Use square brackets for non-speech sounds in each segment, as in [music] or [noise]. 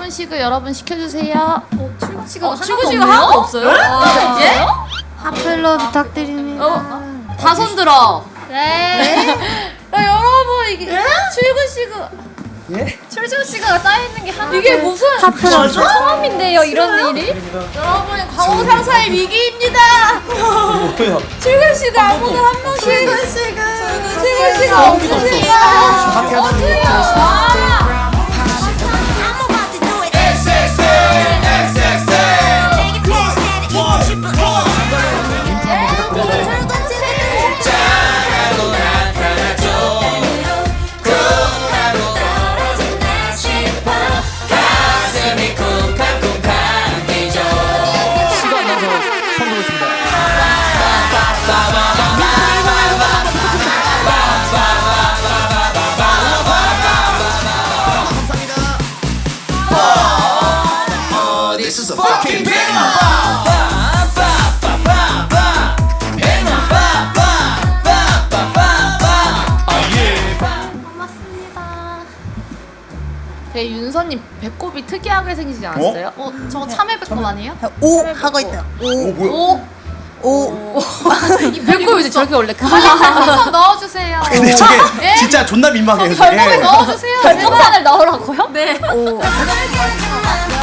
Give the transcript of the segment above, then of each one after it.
출근식을 여러분 시켜주세요. 출근식은 어, 출근식은? 하나도 없어요? 아, 예? 하플로 부탁드립니다. 어, 다 손들어. 네. 야, 여러분 이게 출근식은 출근식가 쌓여 있는 게 하나. 이게 무슨 하플로 처음인데요 이런 일이? 여러분 광우상사의 위기입니다. 뭐야? 출근식을 아무도 한 명씩 출근식은 출근식은 없으세요. 어때요? 배꼽이 특이하게 생기지 않았어요? 어, 저거 참외 배꼽 아니에요? 오 하고 있다. 오, 오, 오. [laughs] 이 배꼽이 이제 저렇게 원래 별풍선 넣어주세요. 근데 저게 예? 진짜 존나 민망해요. 저게. 넣어주세요. 별풍선을 넣으라고요? 네. 예, [laughs]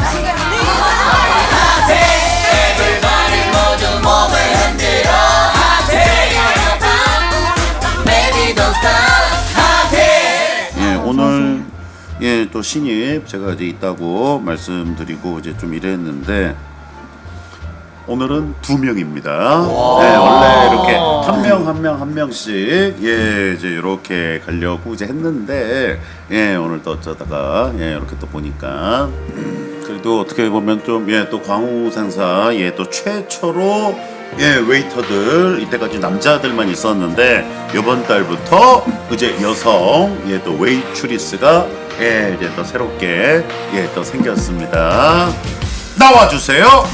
예, 또 신입 제가 이제 있다고 말씀드리고 이제 좀 이랬는데 오늘은 두 명입니다. 네, 원래 이렇게 한 명 한 명 한 명씩 예, 이제 이렇게 가려고 이제 했는데 예, 오늘 또 어쩌다가 예, 이렇게 또 보니까 음, 그래도 어떻게 보면 좀 예, 또 광우 상사 예, 또 최초로 예, 웨이터들 이때까지 남자들만 있었는데 이번 달부터 이제 여성 예, 또 웨이트리스가 예, 이제 또 새롭게 예, 또 생겼습니다. 나와 주세요.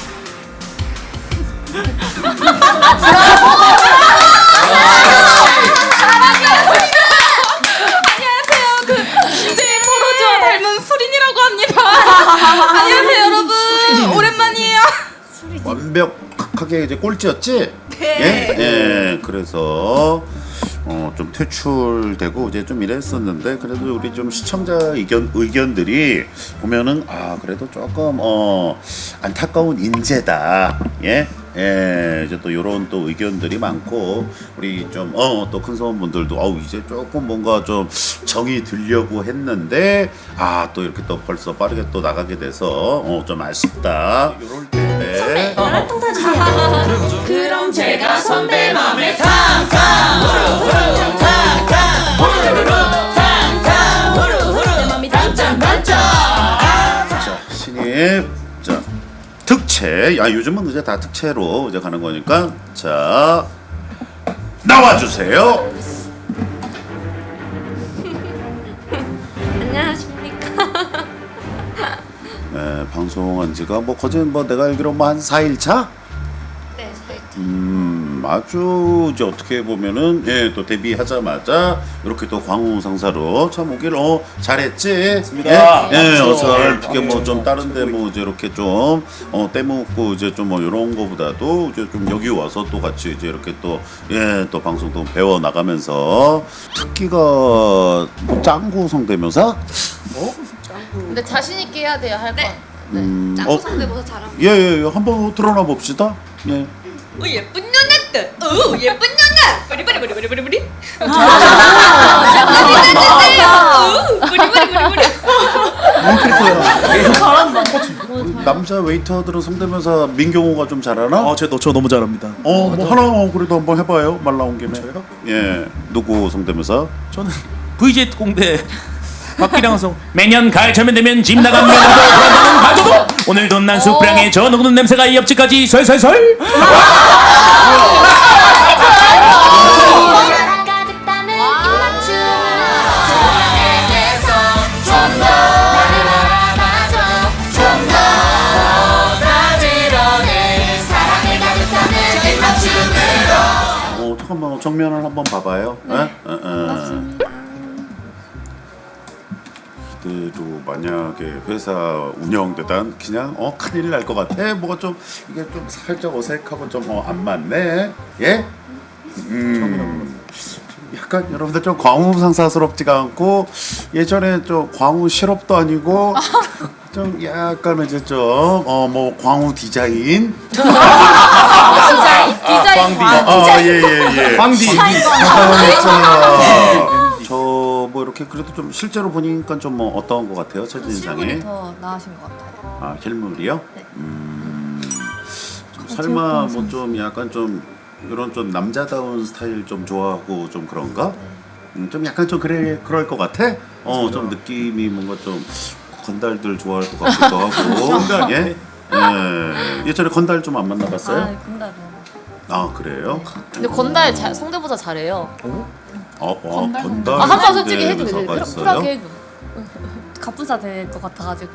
DJ 포로즈와 닮은 수린이라고 합니다. 안녕하세요, 여러분. 오랜만이에요. 완벽하게 이제 꼴찌였지? 네. 예? 예. 그래서 어, 좀 퇴출되고 이제 좀 이랬었는데 그래도 우리 좀 시청자 의견 의견들이 보면은 아 그래도 조금 어 안타까운 인재다. 예? 예, 이제 또 이런 또 의견들이 많고 우리 좀 어 또 큰 소원분들도 어우 이제 조금 뭔가 좀 정이 들려고 했는데 아 또 이렇게 또 벌써 빠르게 또 나가게 돼서 어 좀 아쉽다. 이럴 때 그럼 제가 선배 맘에 자 신입 자 특채 야 요즘은 이제 다 특채로 이제 가는 거니까 자 나와 주세요. [laughs] 안녕하십니까? 네, 방송한 지가 뭐 거진 뭐 내가 알기로 뭐한 4일 차? 네, 네. 음 아주 이제 어떻게 보면은 예 또 데뷔하자마자 이렇게 또 광우 상사로 참 오길 어 잘했지 맞습니다. 예, 예 맞죠. 어설프게 뭐 맞죠. 좀 다른데 뭐 이제 이렇게 좀어 떼먹고 이제 좀 뭐 이런 거보다도 이제 좀 여기 와서 또 같이 이제 이렇게 또 예 또 방송도 배워 나가면서 특기가 뭐 짱구 성대묘사 근데 자신 있게 해야 돼요, 할 건. 네. 음, 짱구 어, 상대보다 잘합니다. 예 예 예 한번 드러나 봅시다 예. 오 예쁜 년아 들. 오 예쁜 년아. 뿌리 뿌리 뿌리 뿌리 뿌리 뿌리. 뭔 캐릭터야? 남자 웨이터들은 성대묘사 민경호가 좀 잘하나? 어, 저, 저 너무 잘합니다. 어, 뭐 하나 어, 그래도 한번 해봐요. 말 나온 김에. 예, 누구 성대묘사? 저는 VJ 공대 박기량 성 매년 가을철면 되면 집 나간 면허도 그런다는 가져도 오늘도 난 숯불향에 저 누구는 냄새가 이 옆집까지 설설설 사랑 가득 담은 입맞춤으로 조명에게서 좀더 나를 알아봐줘 좀더 가지런해 사랑을 가득 담은 입맞춤으로 어, 잠깐만 정면을 한번 봐봐요. 네. 에? 에, 에. 저희도 만약에 회사 운영되단 그냥 어 큰일 날 것 같아. 뭐가 좀 이게 좀 살짝 어색하고 좀 어 안 맞네. 예? 음. 약간 여러분들 좀 광우상사스럽지가 않고 예전에 좀 광우 실업도 아니고 [laughs] 좀 약간 이제 좀어뭐 광우 디자인 디자인 디자인 아예 예 예 광디. 저 뭐 이렇게 그래도 좀 실제로 보니까 좀 뭐 어떤 것 같아요 첫 인상이 실물이 더 나으신 것 같아요. 아 실물이요? 네. 음 좀 설마 뭐 좀 약간 좀 이런 좀 남자다운 스타일 좀 좋아하고 좀 그런가? 네. 음, 좀 약간 좀 그래 그럴 것 같아? 어 좀 느낌이 뭔가 좀 건달들 좋아할 것 같기도 하고 [laughs] 예? 예 예전에 건달 좀 안 만나봤어요? 아, 군다도. 아 그래요? 근데 건달 잘, 성대모사 잘해요 어, 어 건달 아 한번 솔직히 해도 돼 쿨- 있어요? 쿨하게 해줘 [laughs] 갑분사 될 것 같아가지고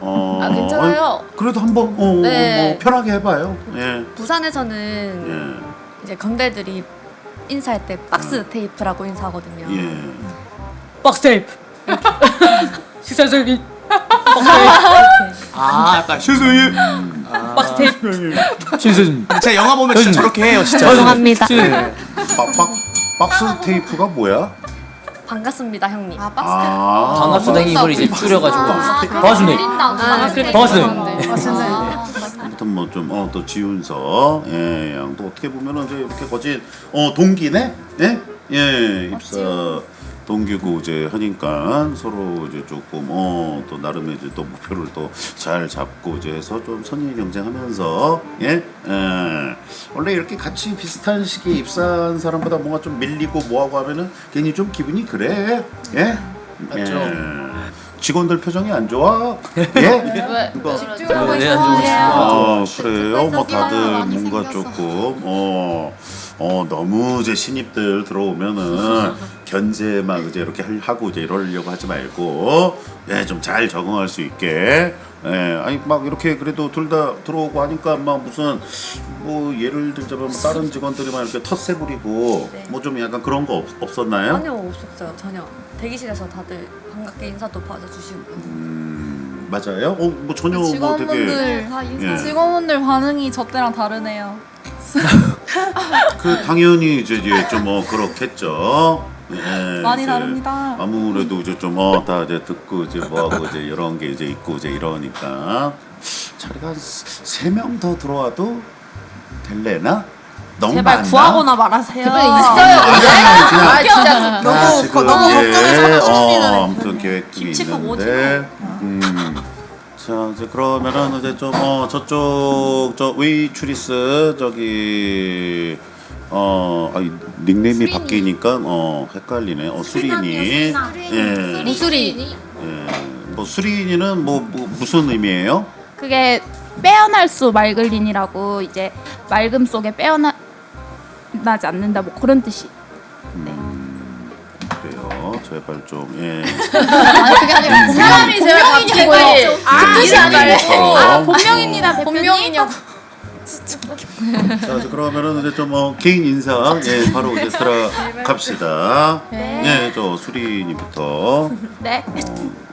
어, 아, 괜찮아요. 아니, 그래도 한번 어, 네. 뭐 편하게 해봐요. 예. 부산에서는 예. 이제 건대들이 인사할 때 박스 테이프라고 인사하거든요. 예. 박스 테이프. 식사적인 아 약간 실수님 박스 테이프. 신선. 제가 영화 보면 진짜 저렇게 해요 진짜 죄송합니다. 박, 박, 박스 테이프가 뭐야? 반갑습니다, 형님. 아 박스 아, 반갑습니다. 이걸 이제 줄여가지고. 아, 반갑습니다. 반갑습니다 반갑습니다. 아무튼 뭐 좀 어 또 지훈서 예, 양도 어떻게 보면은 이제 이렇게 거진 어 동기네, 예, 예 입사 동기고 이제 하니까 서로 이제 조금 어 또 나름의 이제 또 목표를 또 잘 잡고 이제 해서 좀 선의 경쟁하면서 예, 예 원래 이렇게 같이 비슷한 시기에 입사한 사람보다 뭔가 좀 밀리고 뭐하고 하면은 괜히 좀 기분이 그래, 예, 맞죠. 예. 직원들 표정이 안 좋아, 예. 집중하고 네, 있어요 아 그래요? 뭐 다들 많이 뭔가 생겼어. 조금 어, 어 너무 이제 신입들 들어오면은 견제 막 이제 이렇게 할- 하고 이제 이러려고 하지 말고 예 좀 잘 적응할 수 있게 예 아니 막 이렇게 그래도 둘 다 들어오고 하니까 막 무슨 뭐 예를 들자면 뭐 다른 직원들이 막 이렇게 텃세 부리고 네. 뭐 좀 약간 그런 거 없, 없었나요? 전혀 없었어요, 전혀. 대기실에서 다들 반갑게 인사도 받아주시고. 음, 맞아요? 어 뭐 전혀 뭐 되게 직원분들 다 인사 예. 직원분들 반응이 저 때랑 다르네요. [laughs] 그 당연히 이제 좀뭐 그렇겠죠. 예, 많이 이제 다릅니다. 아무래도 이제 좀어다 이제 듣고 이제 뭐하고 이제 이런 게 이제 있고 이제 이러니까 자리가 세 명 더 들어와도 될래나? 너무 제발 많나? 구하거나 말하세요. 대표님 있어요 그냥- 아 진짜 아, 너무 지금, 너무 예, 걱정해서 어, 아무튼 계획이 김치국 있는데 음. 자 이제 그러면은 이제 좀어 저쪽 저 웨이추리스 저기 어 아니 닉네임이 수린이. 바뀌니까 어 헷갈리네. 어 수린이 예, 무술이 예. 뭐 수린이는 뭐, 뭐 무슨 의미예요? 그게 빼어날 수 맑을린이라고 이제 맑음 속에 빼어나 나지 않는다 뭐 그런 뜻이. 그래요. 제발 좀 예. [laughs] 아니 그게 아니라 사람이 제일 갑자기 아 뜻이 아니고 아, 본명입니다, 대표님. 본명이냐고 자, 이제 그러면은 이제 좀 어, 개인 인사 예 바로 이제 들어갑시다. 예, 저 수린이부터. 네.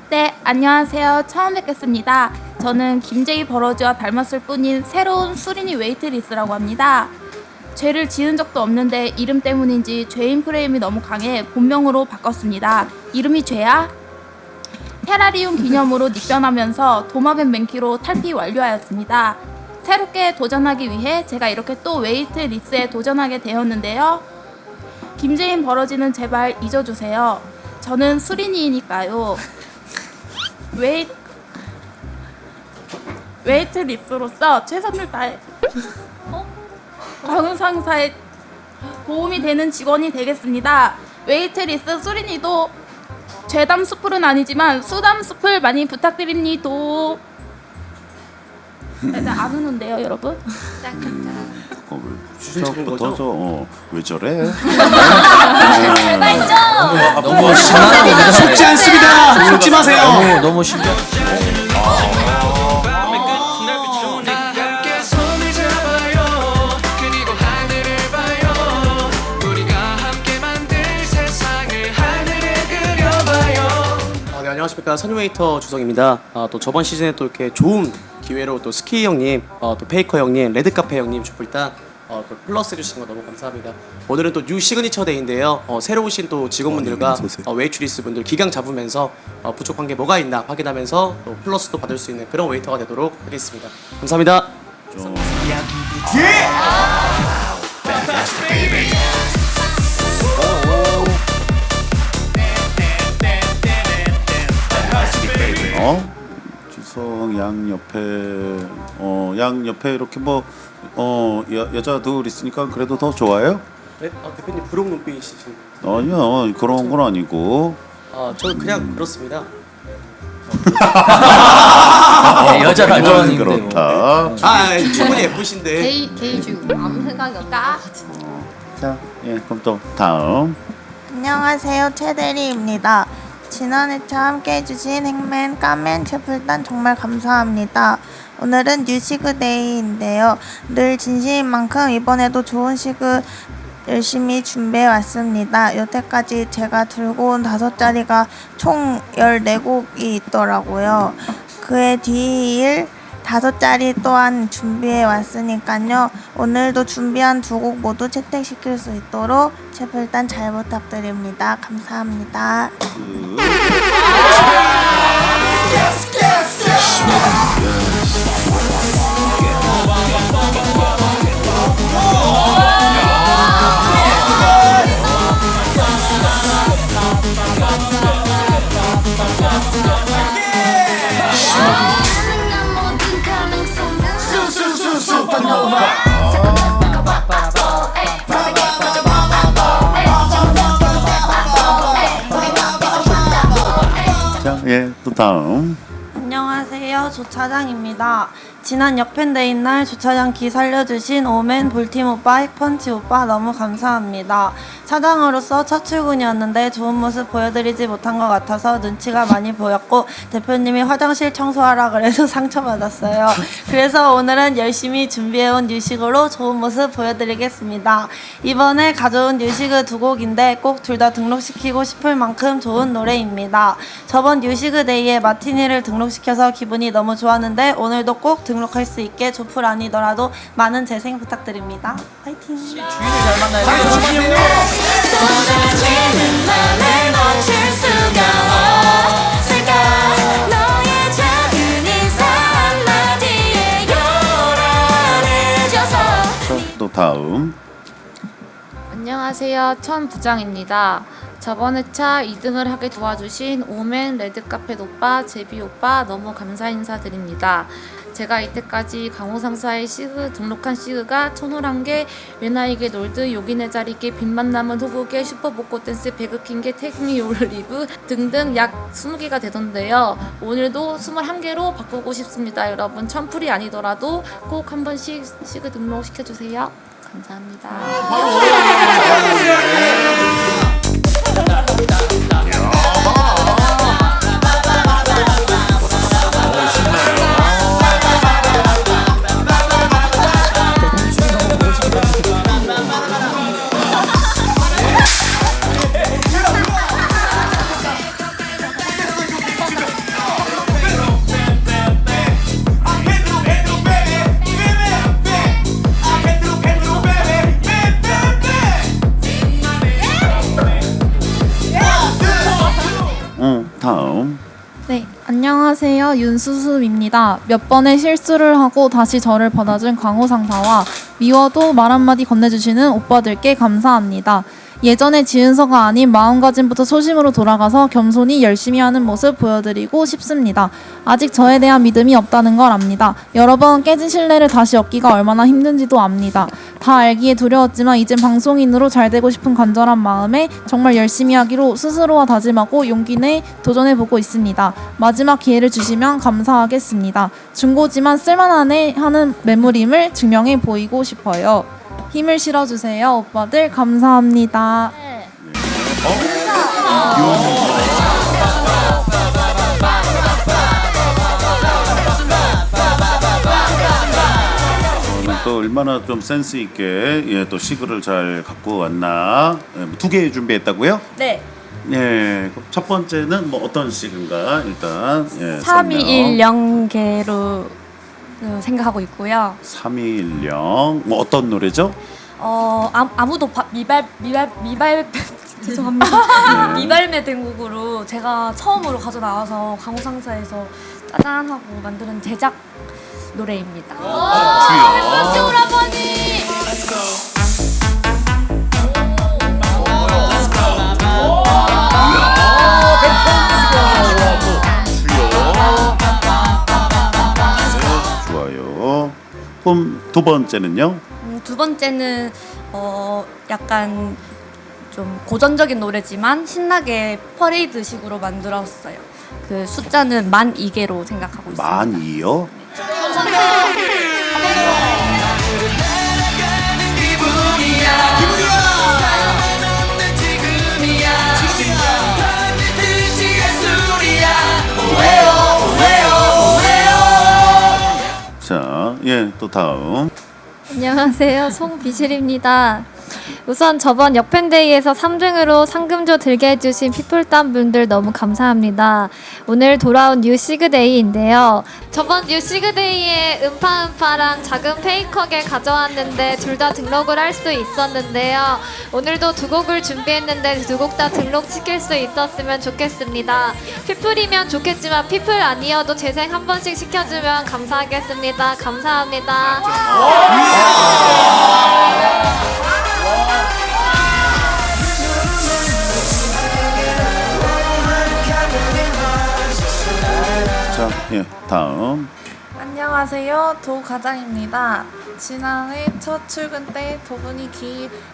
네, 안녕하세요. 처음 뵙겠습니다. 저는 김제이 버러지와 닮았을 뿐인 새로운 수린이 웨이트리스라고 합니다. 죄를 지은 적도 없는데 이름 때문인지 죄인 프레임이 너무 강해 본명으로 바꿨습니다. 이름이 죄야? 테라리움 기념으로 [laughs] 닉변하면서 도마뱀 맨키로 탈피 완료하였습니다. 새롭게 도전하기 위해 제가 이렇게 또 웨이트 리스에 도전하게 되었는데요. 김재인 버러지는 제발 잊어주세요. 저는 수린이니까요. 웨이 웨이트 리스로서 최선을 다해 어? 광우 상사의 도움이 되는 직원이 되겠습니다. 웨이트 리스 수린이도 죄담 수풀은 아니지만 수담 수풀 많이 부탁드립니다. 네, 네, 안 우는데요, 여러분? 어, 왜 시작부터 저왜 어, 저래? 너무 신나는 속지 않습니다. 속지 마세요. 너무 너무 신기 안녕하십니까 선유웨이터 주성입니다. 아, 또 저번 시즌에 또 이렇게 좋은 기회로 또 스키 형님, 어, 또 페이커 형님, 레드카페 형님, 슈플단 어, 또 플러스 해주신 거 너무 감사합니다. 오늘은 또 뉴 시그니처 데이인데요. 어, 새로 오신 또 직원분들과 어, 웨이트리스 분들 기강 잡으면서 어, 부족한 게 뭐가 있나 확인하면서 또 플러스도 받을 수 있는 그런 웨이터가 되도록 하겠습니다. 감사합니다. 어? 주성 양 옆에 어 양 옆에 이렇게 뭐어 여자 둘 있으니까 그래도 더 좋아요? 네, 어, 대표님 부록 눈빛이신. 아니야 그런 건 아니고 아, 저는 그냥 그렇습니다. 네, 여자를 안 좋아하는 건데 뭐. 그렇다. 아, 충분히 예쁘신데. 게이 게이주 아무 생각이 없다. 자, 예, 그럼 또 다음. 안녕하세요 최대리입니다. 지난 회차 함께 해주신 행맨, 까맨, 셰플단 정말 감사합니다. 오늘은 뉴 시그 데이인데요. 늘 진심인 만큼 이번에도 좋은 시그 열심히 준비해 왔습니다. 여태까지 제가 들고 온 다섯 자리가 총 14곡이 있더라고요. 그의 뒤일 다섯 자리 또한 준비해 왔으니까요. 오늘도 준비한 두 곡 모두 채택시킬 수 있도록 제플단 잘 부탁드립니다. 감사합니다. 차장입니다. 지난 역팬데이 날 조차장 기 살려주신 오맨 볼팀 오빠, 핵펀치 오빠 너무 감사합니다. 차장으로서 첫 출근이었는데 좋은 모습 보여드리지 못한 것 같아서 눈치가 많이 보였고 대표님이 화장실 청소하라 그래서 [laughs] 상처받았어요. 그래서 오늘은 열심히 준비해온 뉴식으로 좋은 모습 보여드리겠습니다. 이번에 가져온 뉴식은 두 곡인데 꼭 둘 다 등록시키고 싶을 만큼 좋은 노래입니다. 저번 뉴시그 데이에 마티니를 등록시켜서 기분이 너무 좋았는데 오늘도 꼭 등 록할 수 있게 조풀 아니더라도 많은 재생 부탁드립니다. 화이팅! 주인을 잘 만나야 쏟아지는 맘을 멈출 수가 없을까 너의 작은 인사 한마디에 요란해져서 자, 또 다음. 안녕하세요. 천 부장입니다. 저번 회차 2등을 하게 도와주신 오맨 레드카펫 오빠, 제비 오빠 너무 감사 인사드립니다. 제가 이때까지 강호 상사의 시그 등록한 시그가 천호랑개 외나이게 놀드 요긴의 자리게 빛만 남은 호국의 슈퍼복고 댄스 배그킹게 태그미 요르리브 등등 약 20개가 되던데요. 오늘도 21개로 바꾸고 싶습니다. 여러분 천풀이 아니더라도 꼭 한 번씩 시그 등록 시켜주세요. 감사합니다. 안녕하세요. 윤수수입니다. 몇 번의 실수를 하고 다시 저를 받아준 강호 상사와 미워도 말 한마디 건네주시는 오빠들께 감사합니다. 예전에 지은서가 아닌 마음가짐부터 초심으로 돌아가서 겸손히 열심히 하는 모습 보여드리고 싶습니다. 아직 저에 대한 믿음이 없다는 걸 압니다. 여러 번 깨진 신뢰를 다시 얻기가 얼마나 힘든지도 압니다. 다 알기에 두려웠지만 이젠 방송인으로 잘 되고 싶은 간절한 마음에 정말 열심히 하기로 스스로와 다짐하고 용기 내 도전해 보고 있습니다. 마지막 기회를 주시면 감사하겠습니다. 중고지만 쓸만하네 하는 매물임을 증명해 보이고 싶어요. 힘을 실어주세요, 오빠들. 감사합니다. 오늘 또 얼마나 좀 센스 있게 예, 또 시그를 잘 갖고 왔나. 예, 두개 준비했다고요? 네. 예, 그럼 첫 번째는 뭐 어떤 시그인가 일단 예, 321영계로 생각하고 있고요. 321령 뭐 어떤 노래죠? 어 아, 아무도 바, 미발 미발 미발 [laughs] 죄송합니다. 미발매 된 곡으로 제가 처음으로 가져 나와서 강호상사에서 짜잔 하고 만드는 제작 노래입니다. 주여. 좋아요. 그럼 두 번째는요? 음, 두 번째는 어 약간 좀 고전적인 노래지만 신나게 퍼레이드식으로 만들었어요. 그 숫자는 만 2개로 생각하고 있습니다. 많이요? 자, 예, 또 다음. 안녕하세요. 송비실입니다. 우선 저번 역팬데이에서 3등으로 상금조 들게 해주신 피플단 분들 너무 감사합니다. 오늘 돌아온 뉴 시그데이인데요. 저번 뉴 시그데이에 음파음파랑 작은 페이커게 가져왔는데 둘 다 등록을 할 수 있었는데요. 오늘도 두 곡을 준비했는데 두 곡 다 등록시킬 수 있었으면 좋겠습니다. 피플이면 좋겠지만 피플 아니어도 재생 한 번씩 시켜주면 감사하겠습니다. 감사합니다. 다음. 안녕하세요. 도 과장입니다. 지난해 첫 출근 때 도분이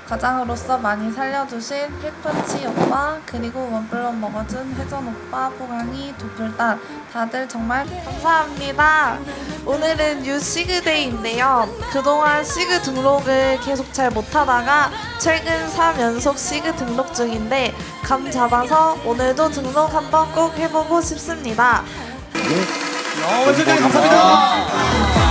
과장으로서 많이 살려주신 필펀치 오빠 그리고 원블럭 먹어준 혜전 오빠 포강이 도플단 다들 정말 감사합니다. 오늘은 뉴 시그데이인데요. 그동안 시그 등록을 계속 잘 못하다가 최근 3연속 시그 등록 중인데 감 잡아서 오늘도 등록 한번 꼭 해보고 싶습니다. 원장님 감사합니다.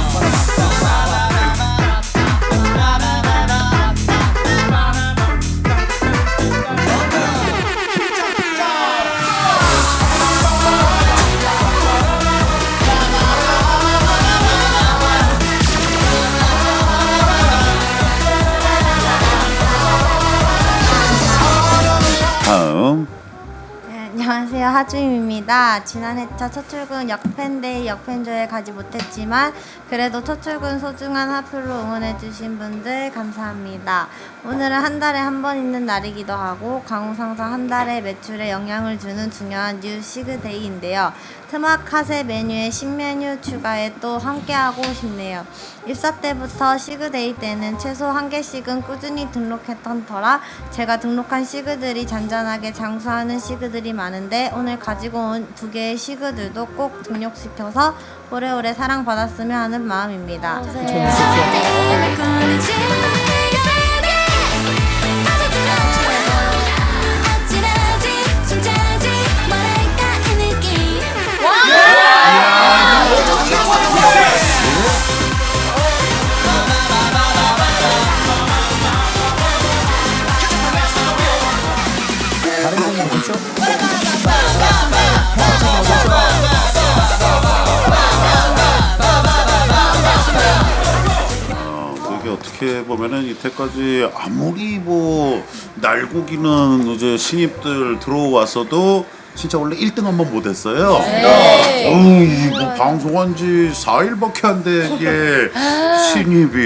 하주임입니다. 지난 해차 첫 출근 역팬데이 역팬조에 가지 못했지만 그래도 첫 출근 소중한 하프로 응원해주신 분들 감사합니다. 오늘은 한 달에 한 번 있는 날이기도 하고 강우상사 한 달에 매출에 영향을 주는 중요한 뉴 시그데이인데요. 트마카세 메뉴에 신메뉴 추가에 또 함께하고 싶네요. 입사 때부터 시그데이 때는 최소 한 개씩은 꾸준히 등록했던 터라 제가 등록한 시그들이 잔잔하게 장수하는 시그들이 많은데 오늘 가지고 온 두 개의 시그들도 꼭 등록시켜서 오래오래 사랑받았으면 하는 마음입니다. 어, 이게 어떻게 보면은 이때까지 아무리 뭐 날고기는 이제 신입들 들어와서도 진짜 원래 1등 한 번 못했어요. 어우, 이뭐 방송한 지 4일밖에 안 돼. 이게 신입이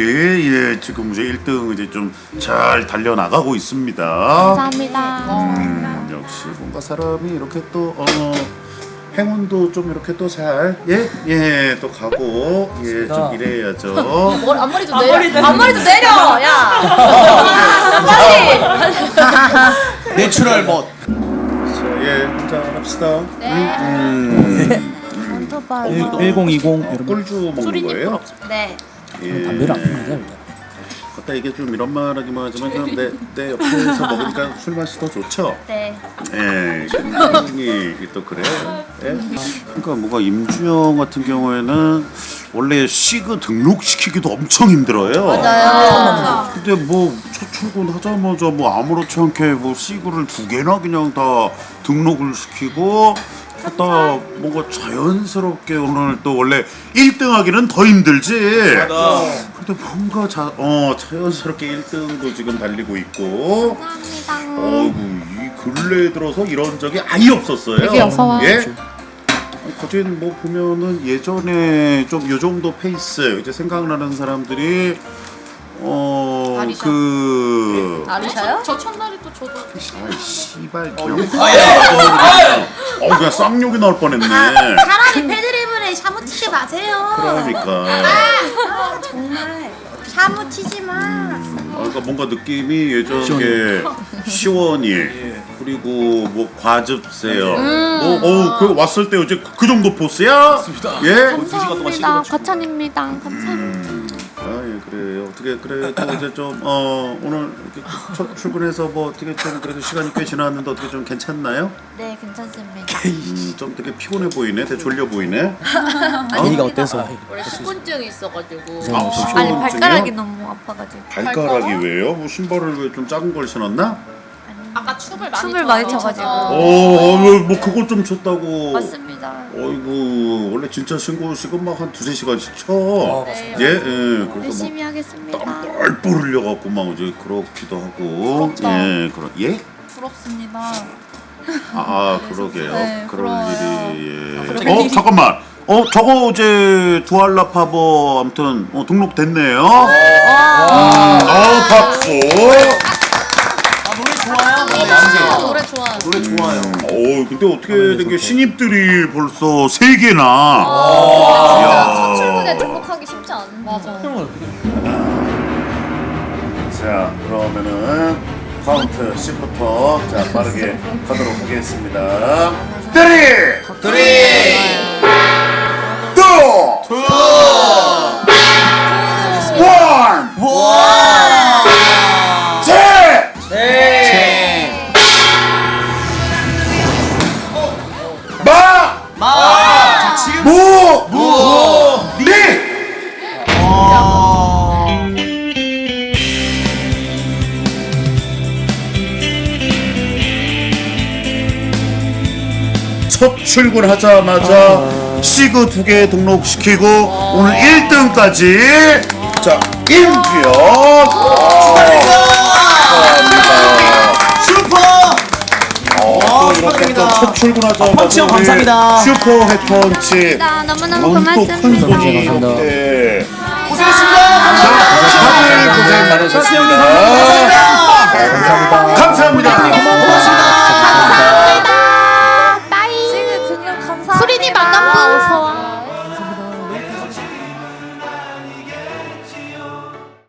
예 지금 이제 1등 이제 좀 잘 달려 나가고 있습니다. 감사합니다. 음, 역시 뭔가 사람이 이렇게 또 어. 행운도 좀 이렇게 또 잘 예 예 또 가고 예 좀 이래야죠. 머리, [laughs] 앞머리 좀 내려. 앞머리 좀 내려. 야. 빨리. 내추럴 멋. 자, 예, 한잔 합시다. 네. 음, 1020 여러분 꿀주 먹는 거예요? 네. 예. 담배를 안 피우는데 갖다 이게 좀 이런 말하기만 하지만 내, 내 옆에서 [laughs] 먹으니까 술 맛이 더 좋죠? 네. 예, 굉장히 또 그래요. 예? 그러니까 뭔가 임주영 같은 경우에는 원래 시그 등록시키기도 엄청 힘들어요. 맞아요. 근데 뭐 첫 출근하자마자 뭐 아무렇지 않게 뭐 시구를 두 개나 그냥 다 등록을 시키고 갖다 뭔가 자연스럽게 오늘 또 원래 1등 하기는 더 힘들지. 근데 뭔가 자, 어, 자연스럽게 1등도 지금 달리고 있고. 감사합니다. 어이구 이 근래에 들어서 이런 적이 아예 없었어요. 되게 어서 와. 예? 거진 뭐 보면은 예전에 좀 요 정도 페이스 이제 생각나는 사람들이 어그 아리샤요? 저 첫날이 또 저도 아이 씨발 그냥 어 그냥 쌍욕이 나올 뻔했네. 차라리 패드립을 샤무치지 마세요. 그러니까 아, 정말 샤무치지 마. 아, 그러니까 뭔가 느낌이 예전에 시원이 그리고 뭐 과즙세요. 뭐, 어, 그 왔을 때 이제 그 정도 포스야? 예? 감사합니다. 과찬입니다. 감사합니다. 아, 예, 그래요. 어떻게 그래 또 이제 좀 어, 오늘 이렇게 첫 출근해서 뭐 어떻게 좀 그래도 시간이 꽤 지났는데 어떻게 좀 괜찮나요? 네, 괜찮습니다. [laughs] 음, 좀 되게 피곤해 보이네. 되게 졸려 보이네. [laughs] 분위기가 어때서? 원래 수분증이 있어가지고 아, 아니 시원증이요? 발가락이 너무 아파가지고 발가락이 왜요? 뭐 신발을 왜 좀 작은 걸 신었나? 아까 춤을 많이 춤을 많이 춰가지고 어, 뭐, 뭐 그거 좀 쳤다고. 맞습니다. 어이구 원래 진짜 신고식은 막한 두세 시간씩 쳐. 예, 예. 그래서 열심히 하겠습니다. 막 뻘뻘 흘려갖고 막 이제 그렇기도 하고. 예, 그런 예? 부럽습니다. 아, 아 [laughs] 그러게요. 네, 그럴 부러워요. 일이. 예. 어 잠깐만. 어 저거 이제 두알라 파버 아무튼 어, 등록됐네요. 음, 어 박수. 좋아요? 아, 노래 좋아요. 노래 좋아요. 어 근데 어떻게 아, 된게 신입들이 벌써 세 개나 아, 첫 출근에 등록하기 쉽지 않은. 맞아. 자 그러면은 카운트 10부터 자 빠르게 가도록 하겠습니다 3 3 2 2 첫 출근하자마자 시그 두 개 등록시키고 오늘 1등까지. 자 임주혁 축하드립니다. 슈퍼! 어, 또 이렇게 또첫 출근하자마자 펀치 형 우리 감사합니다. 슈퍼 해펀치. 너무너무 고맙습니다. 손이 이렇게 고생했습니다. 다들 고생 많으셨습니다. 감사합니다. 감사합니다. 수린이 만남